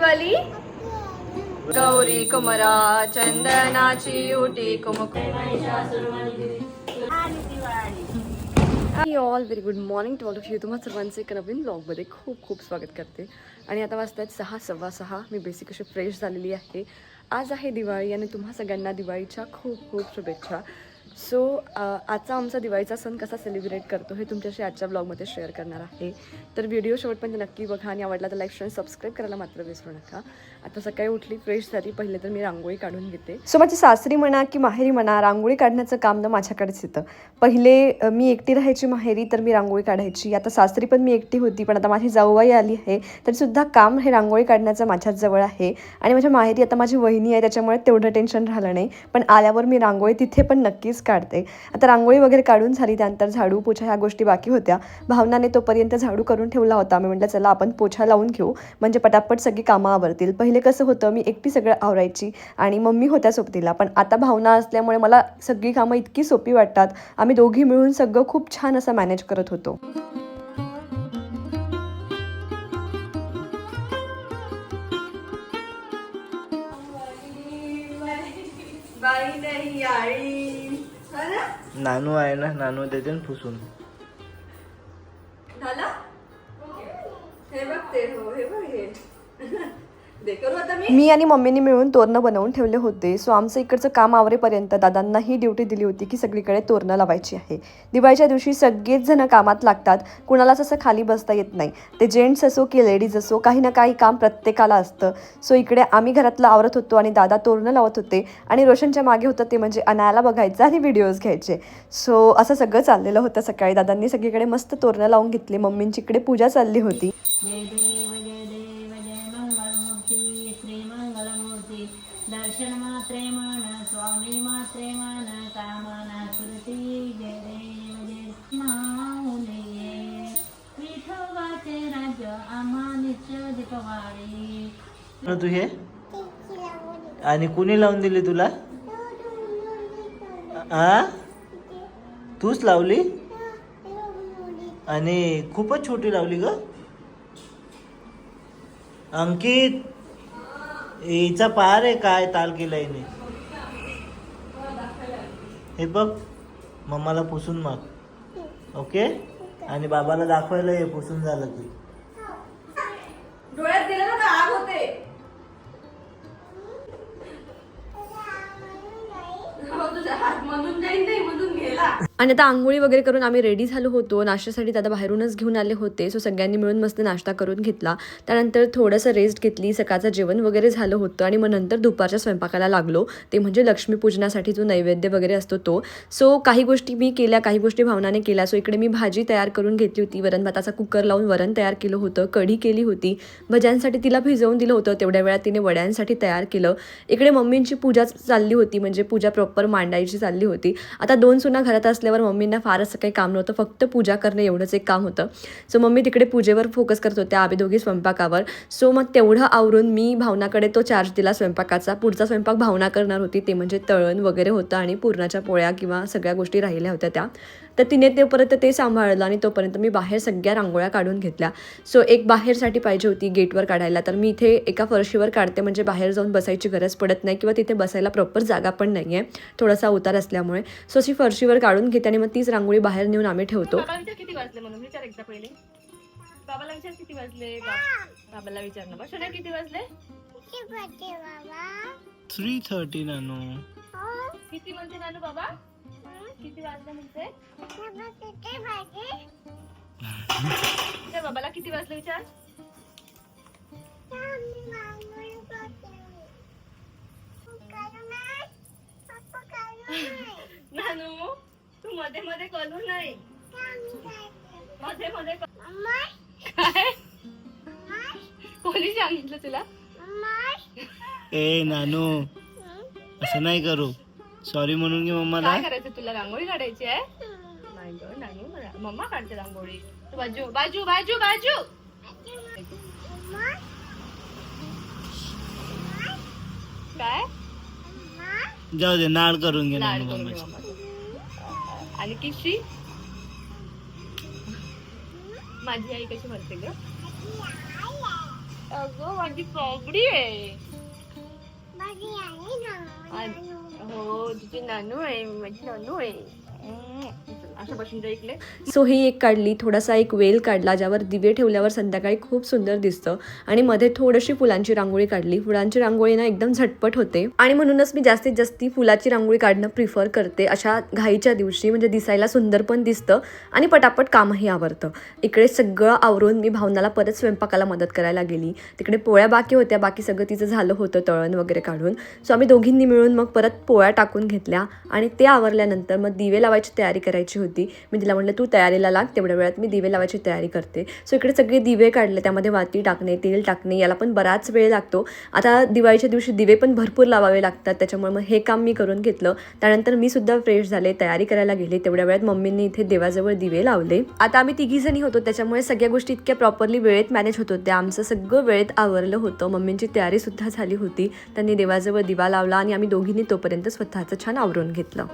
वाली गौरी कुमरा चंदनाची उटी कुमक. All very good morning to all of you तुम्हा सर्वांचे एका नवीन ब्लॉगमध्ये खूप खूप स्वागत करते. आणि आता वाजतात सहा सव्वा सहा. मी बेसिक अशी फ्रेश झालेली आहे. आज आहे दिवाळी आणि तुम्हा सगळ्यांना दिवाळीच्या खूप खूप शुभेच्छा. सो uh, आजचा आमचा दिवाळीचा सण कसा सेलिब्रेट करतो हे तुमच्याशी आजच्या ब्लॉगमध्ये शेअर करणार आहे. तर व्हिडिओ शेवटपर्यंत नक्की बघा आणि आवडला तर लाईक शेअर सबस्क्राईब करायला मात्र विसरू नका. आता सकाळी उठली फ्रेश झाली पहिले तर मी रांगोळी काढून घेते. सो माझी सासरी म्हणा की माहेरी म्हणा रांगोळी काढण्याचं काम ना माझ्याकडेच येतं. पहिले मी एकटी राहायची माहेरी तर मी रांगोळी काढायची. आता सासरी पण मी एकटी होती पण आता माझी जाऊबाई आली आहे तरीसुद्धा काम हे रांगोळी काढण्याचं माझ्याच जवळ आहे. आणि माझ्या माहेरी आता माझी वहिनी आहे त्याच्यामुळे तेवढं टेन्शन राहिलं नाही. पण आल्यावर मी रांगोळी तिथे पण नक्कीच काढते. आता रांगोळी वगैरे काढून झाली त्यानंतर झाडू पोछा ह्या गोष्टी बाकी होत्या. भावनाने तोपर्यंत झाडू करून ठेवला होता. मी म्हटलं चला आपण पोछा लावून घेऊ. म्हणजे पटापट सगळी कामं आवरतील. पहिले कसं होतं मी एकटी सगळं आवरायची आणि मम्मी होत्या सोबतीला. पण आता भावना असल्यामुळे मला सगळी कामं इतकी सोपी वाटतात. आम्ही दोघी मिळून सगळं खूप छान असं मॅनेज करत होतो. नानू आहे ना नानू देते ना पुसून. मी? आणि मम्मीने मिळून तोरणं बनवून ठेवले होते. सो आमचं इकडचं काम आवरेपर्यंत दादांना ही ड्युटी दिली होती की सगळीकडे तोरणं लावायची आहे. दिवाळीच्या दिवशी सगळेच जण कामात लागतात. कुणालाच असं खाली बसता येत नाही. ते जेंट्स असो की लेडीज असो काही ना काही काम प्रत्येकाला असतं. सो इकडे आम्ही घरातलं आवरत होतो आणि दादा तोरणं लावत होते. आणि रोशनच्या मागे होतं ते म्हणजे अनायाला बघायचं आणि व्हिडिओज घ्यायचे. सो असं सगळं चाललेलं होतं सकाळी. दादांनी सगळीकडे मस्त तोरणं लावून घेतली. मम्मींची इकडे पूजा चालली होती. कामना कृती जय देव जय विठोबाचे राज्य दीपवाळी तू हे? आणि कुणी लावून दिली तुला? आ? तूच लावली? आणि खूपच छोटी लावली ग. अंकित हिचा पार आहे काय ताल केलाय हिने. हे बघ मम्माला पुसून माग. ओके? आणि बाबाला दाखवायला हे पुसून झालं की. आणि आता आंघोळी वगैरे करून आम्ही रेडी झालो होतो. नाश्त्यासाठी दादा बाहेरूनच घेऊन आले होते. सो सगळ्यांनी मिळून मस्त नाश्ता करून घेतला. त्यानंतर थोडंसं रेस्ट घेतली. सकाळचं जेवण वगैरे झालं होतं आणि मग नंतर दुपारच्या स्वयंपाकाला लागलो. ते म्हणजे लक्ष्मीपूजनासाठी जो नैवेद्य वगैरे असतो तो. सो काही गोष्टी मी केल्या काही गोष्टी भावनाने केल्या. सो इकडे मी भाजी तयार करून घेतली होती. वरण भाताचा कुकर लावून वरण तयार केलं होतं. कढी केली होती. भज्यांसाठी तिला भिजवून दिलं होतं. तेवढ्या वेळात तिने वड्यांसाठी तयार केलं. इकडे मम्मींची पूजा चालली होती. म्हणजे पूजा प्रॉपर मांडायची चालली होती. आता दोन सुना घरात असल्यावर मम्मींना फार असं काही काम नव्हतं. फक्त पूजा करणे एवढंच एक काम होतं. सो मम्मी तिकडे पूजेवर फोकस करत होत्या आम्ही दोघी स्वयंपाकावर. सो मग तेवढं आवरून मी भावनाकडे तो चार्ज दिला स्वयंपाकाचा. पुढचा स्वयंपाक भावना करणार होती. ते म्हणजे तळण वगैरे होतं आणि पुरणाच्या पोळ्या किंवा सगळ्या गोष्टी राहिल्या होत्या त्या. तर तिने तोपर्यंत ते सांभाळलं आणि तोपर्यंत मी बाहेर सगळ्या रांगोळ्या काढून घेतल्या. सो एक बाहेरसाठी पाहिजे होती गेटवर काढायला. तर मी इथे एका फरशीवर काढते म्हणजे बाहेर जाऊन बसायची गरज पडत नाही किंवा तिथे बसायला प्रॉपर जागा पण नाही आहे थोडासा उतार असल्यामुळे. सो अशी फरशीवर काढून घेते आणि मग तीच रांगोळी बाहेर नेऊन आम्ही ठेवतो. बाबा विचार किती वाजले म्हणून विचार एकदा पहिले. बाबाला विचार किती वाजले? बाबाला विचार ना. किती वाजले? थ्री थर्टी नानू. किती म्हणते नानू बाबा? किती वाजले म्हणते बाबाला किती वाजले विचार? नानू तू मध्ये मध्ये करू नाही. मध्ये मध्ये काय? कोणी सांगितलं तुला? ए नानू असं नाही करू. सॉरी म्हणून घे मम्माला. काय करायचं तुला रांगोळी काढायची आहे? नाही मम्मा काढते रांगोळी. तू बाजू बाजू बाजू बाजू. काय? जाऊ दे नाळ करून घे नानू करून घे मम्मा आणि किशी माझी आई कशी म्हणते ग? अगं माझी पापडी आहे. आणि- हो तुझी नानू आहे माझी नानू आहे हम्म. असं बसून जा इकडे सो ही एक काढली थोडासा एक वेल काढला ज्यावर दिवे ठेवल्यावर संध्याकाळी खूप सुंदर दिसतं. आणि मध्ये थोडीशी फुलांची रांगोळी काढली. फुलांची रांगोळी ना एकदम झटपट होते. आणि म्हणूनच मी जास्तीत जास्त फुलाची रांगोळी काढणं प्रिफर करते. अशा घाईच्या दिवशी म्हणजे दिसायला सुंदर पण दिसतं आणि पटापट कामही आवरतं इकडे सगळं आवरून मी भावनाला परत स्वयंपाकाला मदत करायला गेली. तिकडे पोळ्या बाकी होत्या. बाकी सगळं तिचं झालं होतं तळण वगैरे काढून. सो आम्ही दोघींनी मिळून मग परत पोळ्या टाकून घेतल्या. आणि ते आवरल्यानंतर मग दिवे लावायची तयारी करायची होती. मी तिला म्हटलं तू तयारीला लाग तेवढ्या वेळात मी दिवे लावायची तयारी करते. सो इकडे सगळे दिवे काढले. त्यामध्ये वाती टाकणे तेल टाकणे याला पण बराच वेळ लागतो. आता दिवाळीच्या दिवशी दिवे पण भरपूर लावावे लागतात. त्याच्यामुळे मग हे काम मी करून घेतलं. त्यानंतर मी सुद्धा फ्रेश झाले तयारी करायला गेले. तेवढ्या वेळात मम्मींनी इथे देवाजवळ दिवे लावले. आता आम्ही तिघीजणी होतो. त्याच्यामुळे सगळ्या गोष्टी इतक्या प्रॉपरली वेळेत मॅनेज होत होत्या. आमचं सगळं वेळेत आवरलं होतं. मम्मींची तयारी सुद्धा झाली होती. त्यांनी देवाजवळ दिवा लावला आणि आम्ही दोघींनी तोपर्यंत स्वतःचं छान आवरून घेतलं.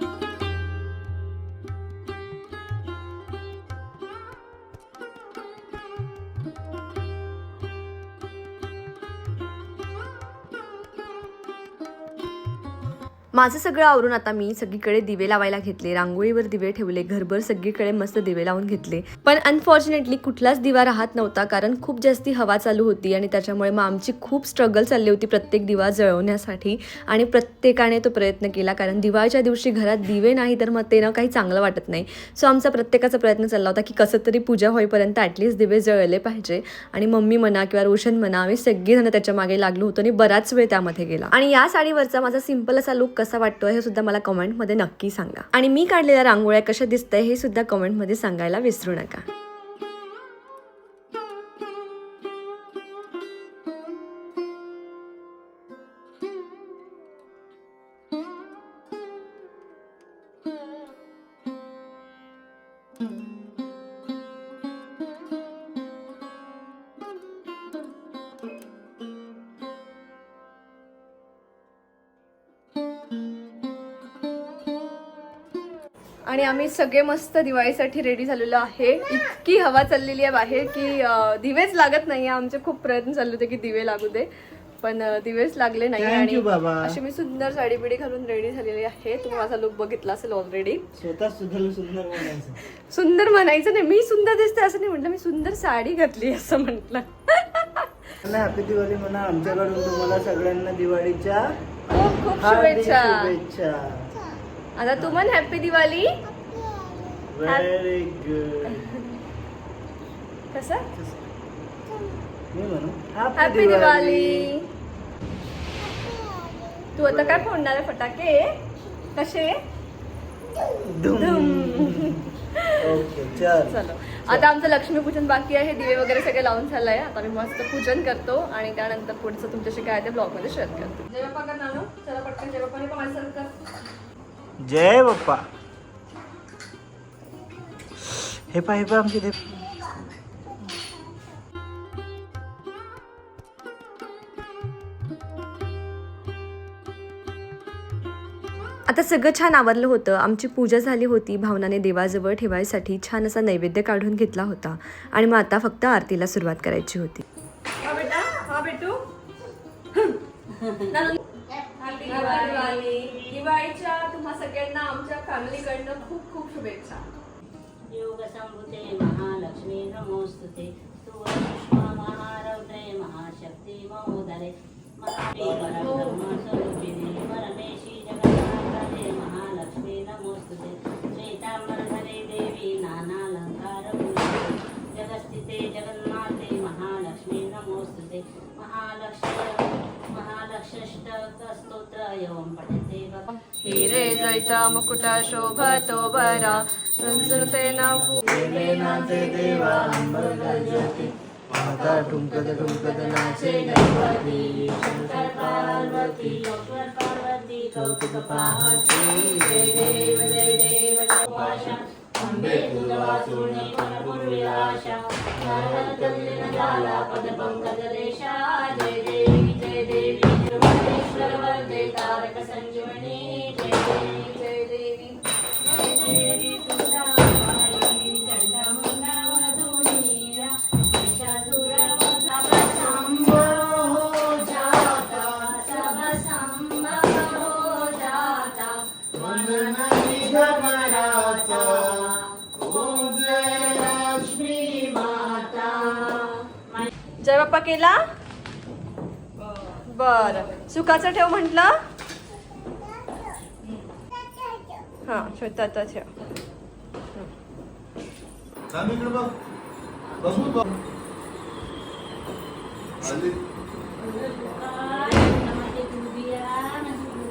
माझं सगळं आवरून आता मी सगळीकडे दिवे लावायला घेतले रांगोळीवर दिवे ठेवले घरभर सगळीकडे मस्त दिवे लावून घेतले. पण अनफॉर्च्युनेटली कुठलाच दिवा राहत नव्हता कारण खूप जास्ती हवा चालू होती आणि त्याच्यामुळे मग आमची खूप स्ट्रगल चालली होती प्रत्येक दिवा जळवण्यासाठी आणि प्रत्येकाने तो प्रयत्न केला कारण दिवाळीच्या दिवशी घरात दिवे नाही तर मग ते ना काही चांगलं वाटत नाही. सो आमचा प्रत्येकाचा प्रयत्न चालला होता की कसं तरी पूजा होईपर्यंत ॲटलिस्ट दिवे जळले पाहिजे आणि मम्मी म्हणा किंवा रोशन म्हणा आम्ही सगळेजण त्याच्यामागे लागलो होतो आणि बराच वेळ त्यामध्ये गेला. आणि या साडीवरचा माझा सिंपल असा लुक कसा वाटतो हे सुद्धा मला कमेंटमध्ये नक्की सांगा. आणि मी काढलेल्या रांगोळ्या कशा दिसतंय हे सुद्धा कमेंटमध्ये सांगायला विसरू नका. आणि आम्ही सगळे मस्त दिवाळीसाठी रेडी झालेलो आहे. इतकी हवा चाललेली आहे बाहेर की दिवेच लागत नाही आमचे खूप प्रयत्न चालले होते की दिवे लागू दे पण दिवेच लागले नाही Thank you, बाबा. अशी मी सुंदर साडी बिडी घालून रेडी झालेली आहे. तुम्ही माझा लुक बघितला असेल ऑलरेडी स्वतः सुंदर बोलायचं सुंदर म्हणायचं नाही. मी सुंदर दिसते असं नाही म्हटलं. मी सुंदर साडी घातली असं म्हटलं. हॅपी दिवाळी म्हणा. आमच्याकडून तुम्हाला सगळ्यांना दिवाळीच्या खूप खूप हार्दिक शुभेच्छा. शुभेच्छा. आता तू म्हण हॅपी दिवाळी. व्हेरी गुड कसं? मी म्हणू हॅपी दिवाळी. तू आता काय फोडणार आहे फटाके? कसे? ओके चल. चलो. आता आमचं लक्ष्मीपूजन बाकी आहे दिवे वगैरे सगळे लावून झालंय. आता मी मस्त पूजन करतो आणि त्यानंतर पुढचं तुमच्याशी काय ते ब्लॉगमध्ये शेअर करतो. कर नानू चला पटकन जय बाप्पाने पण माझ्यासारखं जय बाप्पा. हे पा हे पा आमचे ते. आता सगळं छान आवरलं होतं. आमची पूजा झाली होती. भावनाने देवाजवळ ठेवायसाठी छान असा नैवेद्य काढून घेतला होता. आणि मग आता फक्त आरतीला सुरुवात करायची होती. हा बेटा हा बेटू. दिवाळीच्या तुम्हा सगळ्यांना आमच्या फॅमिलीकडनं खूप खूप शुभेच्छा. योग संभूते महालक्ष्मी नमोस्तुते. सुवर्णपुष्पा महारौद्रे महाशक्ती महोदरे. महाब्रह्मस्वरूपिणे परमेशी जगन्नाथे महालक्ष्मी नमोस्तुते. श्वेताम्बरधरे देवी नानालङ्कार जगस्थिते जगन्माते महालक्ष्मी नमोस्तुते. महालक्ष्मी हिरे जैता मुकुटा शोभतो बरा नाचे देवा माता ठुमकत ठुमकत नाचे गणपती शंकर पार्वती पार्वती कौतुक जय देव जय देव आशा झाला जय सर्व जय तारक संजीवनी जय जय देवी. जय देवी तुझा जय केला? बर. सुखाचं ठेव म्हटलं? हा श्वेताचं ठेव.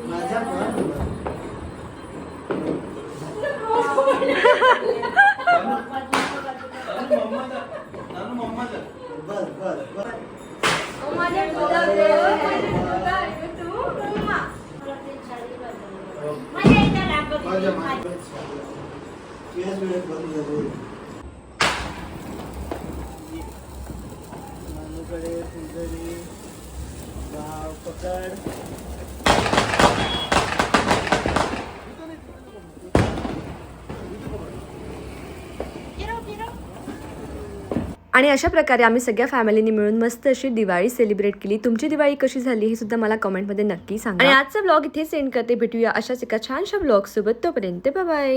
माझ्या पण. नानू मम्माचा नानू मम्माचा बर बर बर माझ्या माझ्या याच वेळेत बंद झाली. नानूकडे फुलझडी आणि अशा प्रकारे आम्ही सगळ्या फॅमिलीने मिळून मस्त अशी दिवाळी सेलिब्रेट केली. तुमची दिवाळी कशी झाली हे सुद्धा मला कमेंटमध्ये नक्की सांगा. आणि आजचा ब्लॉग इथे सेंड करते. भेटूया अशाच एका छानशा ब्लॉग सोबत. तोपर्यंत बाय.